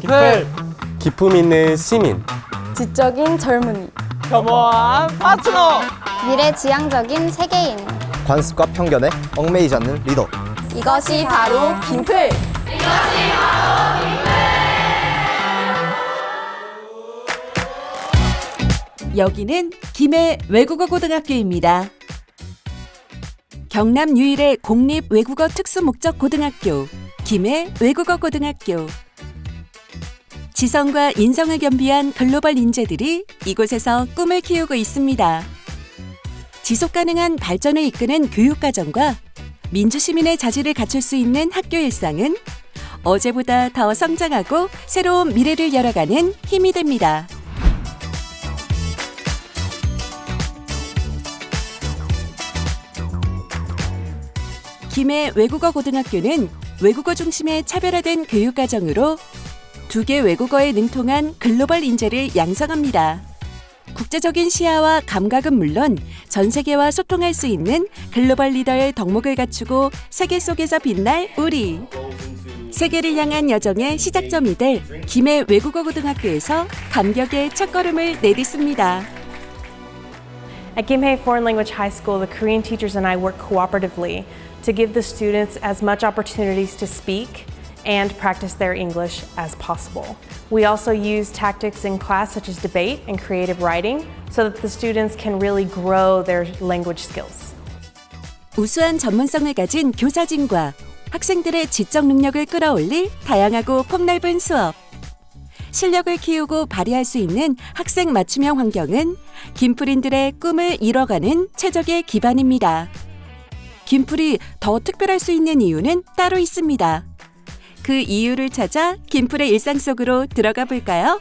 김플 기품 있는 시민 지적인 젊은이. 겸허한 파트너 미래지향적인 세계인. 관습과 편견에 얽매이지 않는 리더. 이것이 바로 김플. 여기는 김해 외국어 고등학교입니다. 경남 유일의 공립 외국어 특수 목적 고등학교 김해 외국어 고등학교. 지성과 인성을 겸비한 글로벌 인재들이 이곳에서 꿈을 키우고 있습니다. 지속 가능한 발전을 이끄는 교육 과정과 민주 시민의 자질을 갖출 수 있는 학교 일상은 어제보다 더 성장하고 새로운 미래를 열어가는 힘이 됩니다. 김해 외국어 고등학교는 외국어 중심의 차별화된 교육 과정으로 두 개 외국어에 능통한 글로벌 인재를 양성합니다. 국제적인 시야와 감각은 물론 전 세계와 소통할 수 있는 글로벌 리더의 덕목을 갖추고 세계 속에서 빛날 우리. 세계를 향한 여정의 시작점이 될 김해 외국어 고등학교에서 감격의 첫걸음을 내딛습니다. At Gimhae Foreign Language High School, the Korean teachers and I work cooperatively to give the students as much opportunities to speak and practice their English as possible. We also use tactics in class such as debate and creative writing so that the students can really grow their language skills. 우수한 전문성을 가진 교사진과 학생들의 지적 능력을 끌어올릴 다양하고 폭넓은 수업. 실력을 키우고 발휘할 수 있는 학생 맞춤형 환경은 김프린들의 꿈을 이뤄가는 최적의 기반입니다. 김풀이 더 특별할 수 있는 이유는 따로 있습니다. 그 이유를 찾아 김풀의 일상 속으로 들어가 볼까요?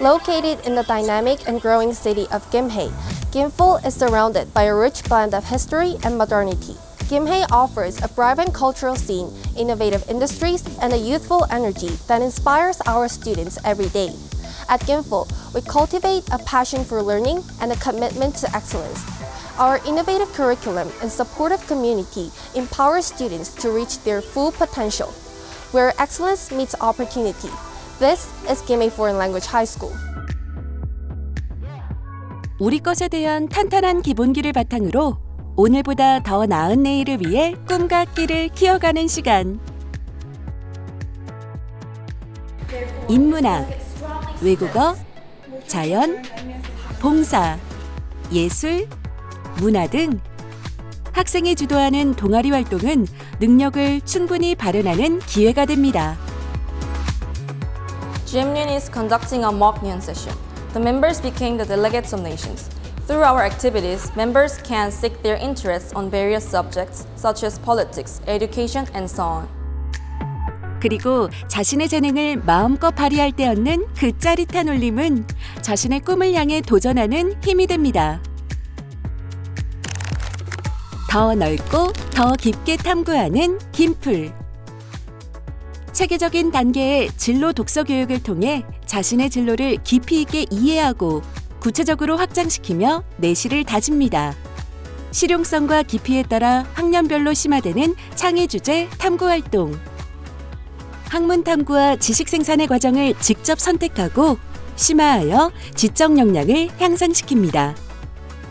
Located in the dynamic and growing city of Gimhae, Gimphil is surrounded by a rich blend of history and modernity. Gimhae offers a vibrant cultural scene, innovative industries, and a youthful energy that inspires our students every day. At Gimphil, we cultivate a passion for learning and a commitment to excellence. Our innovative curriculum and supportive community empower students to reach their full potential, where excellence meets opportunity. This is Gimhae Foreign Language High School. 우리 것에 대한 탄탄한 기본기를 바탕으로 오늘보다 더 나은 내일을 위해 꿈과 끼를 키워가는 시간. 인문학, 외국어, 자연, 봉사, 예술, 문화 등 학생이 주도하는 동아리 활동은 능력을 충분히 발현하는 기회가 됩니다. GMUN is conducting a mock Nyun session. The members became the delegates of nations. Through our activities, members can seek their interests on various subjects such as politics, education, and so on. 그리고 자신의 재능을 마음껏 발휘할 때 얻는 그 짜릿한 울림은 자신의 꿈을 향해 도전하는 힘이 됩니다. 더 넓고 더 깊게 탐구하는 김풀. 체계적인 단계의 진로 독서 교육을 통해 자신의 진로를 깊이 있게 이해하고 구체적으로 확장시키며 내실을 다집니다. 실용성과 깊이에 따라 학년별로 심화되는 창의 주제 탐구 활동. 학문 탐구와 지식 생산의 과정을 직접 선택하고 심화하여 지적 역량을 향상시킵니다.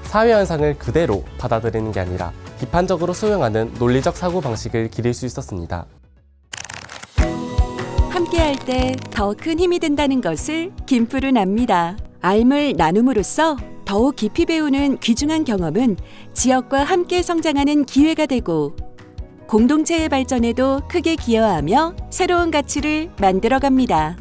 사회 현상을 그대로 받아들이는 게 아니라 비판적으로 수용하는 논리적 사고 방식을 기릴 수 있었습니다. 함께할 때 더 큰 힘이 된다는 것을 김풀은 압니다. 알물 나눔으로써 더욱 깊이 배우는 귀중한 경험은 지역과 함께 성장하는 기회가 되고 공동체의 발전에도 크게 기여하며 새로운 가치를 만들어갑니다.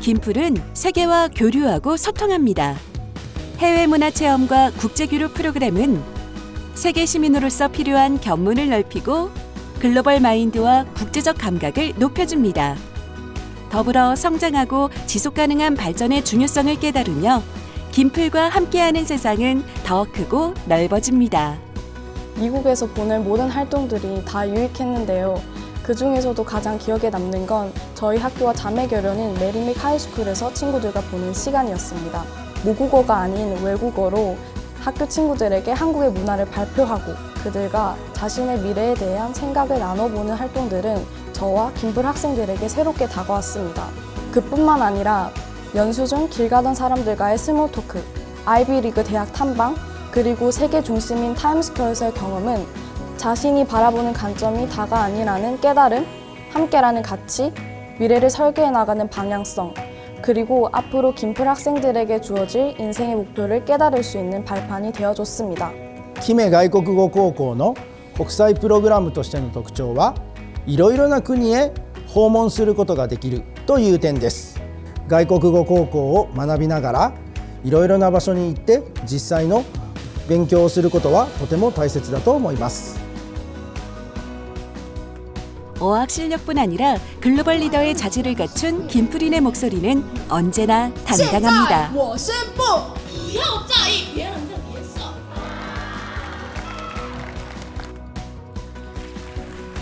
김풀은 세계와 교류하고 소통합니다. 해외 문화 체험과 국제 교류 프로그램은 세계 시민으로서 필요한 견문을 넓히고 글로벌 마인드와 국제적 감각을 높여줍니다. 더불어 성장하고 지속 가능한 발전의 중요성을 깨달으며 김풀과 함께하는 세상은 더 크고 넓어집니다. 미국에서 보낸 모든 활동들이 다 유익했는데요. 그 중에서도 가장 기억에 남는 건 저희 학교와 자매 결연인 메리믹 하이스쿨에서 친구들과 보낸 시간이었습니다. 모국어가 아닌 외국어로 학교 친구들에게 한국의 문화를 발표하고 그들과 자신의 미래에 대한 생각을 나눠보는 활동들은 저와 김풀 학생들에게 새롭게 다가왔습니다. 그뿐만 아니라 연수 중 길 가던 사람들과의 스몰 토크, 아이비리그 대학 탐방, 그리고 세계 중심인 타임스퀘어에서의 경험은 자신이 바라보는 관점이 다가 아니라는 깨달음, 함께라는 가치, 미래를 설계해 나가는 방향성, 그리고 앞으로 김풀 학생들에게 주어질 인생의 목표를 깨달을 수 있는 발판이 되어줬습니다. 姫外国語高校の国際プログラムとしての特徴はいろいろな国へ訪問することができるという点です外国語高校を学びながらいろいろな場所に行って実際の勉強をすることはとても大切だと思います 어학 실력뿐 아니라 글로벌 리더의 자질을 갖춘 김프린의 목소리는 언제나 당당합니다. 我宣布，不要在意别人的脸色。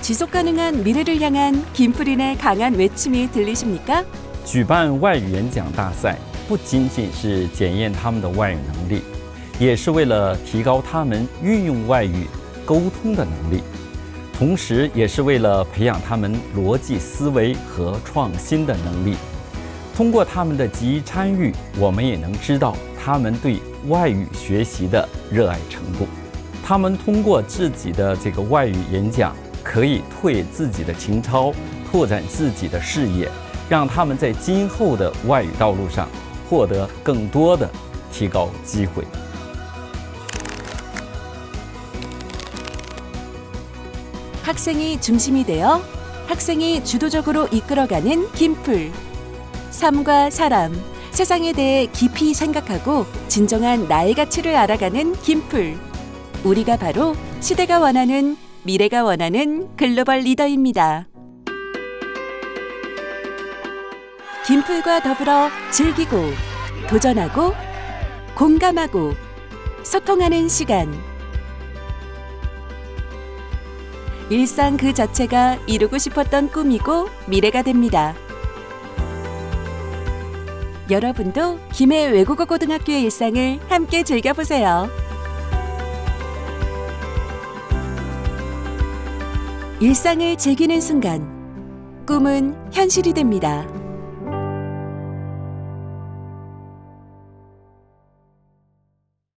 지속 가능한 미래를 향한 김프린의 강한 외침이 들리십니까? 举办外语演讲大赛，不仅仅是检验他们的外语能力，也是为了提高他们运用外语沟通的能力， 同时也是为了培养他们逻辑思维和创新的能力。通过他们的积极参与，我们也能知道他们对外语学习的热爱程度。他们通过自己的这个外语演讲，可以拓自己的情操，拓展自己的视野，让他们在今后的外语道路上获得更多的提高机会。 학생이 중심이 되어 학생이 주도적으로 이끌어가는 김풀. 삶과 사람, 세상에 대해 깊이 생각하고 진정한 나의 가치를 알아가는 김풀. 우리가 바로 시대가 원하는 미래가 원하는 글로벌 리더입니다. 김풀과 더불어 즐기고 도전하고 공감하고 소통하는 시간. 일상 그 자체가 이루고 싶었던 꿈이고 미래가 됩니다. 여러분도 김해 외국어 고등학교의 일상을 함께 즐겨보세요. 일상을 즐기는 순간 꿈은 현실이 됩니다.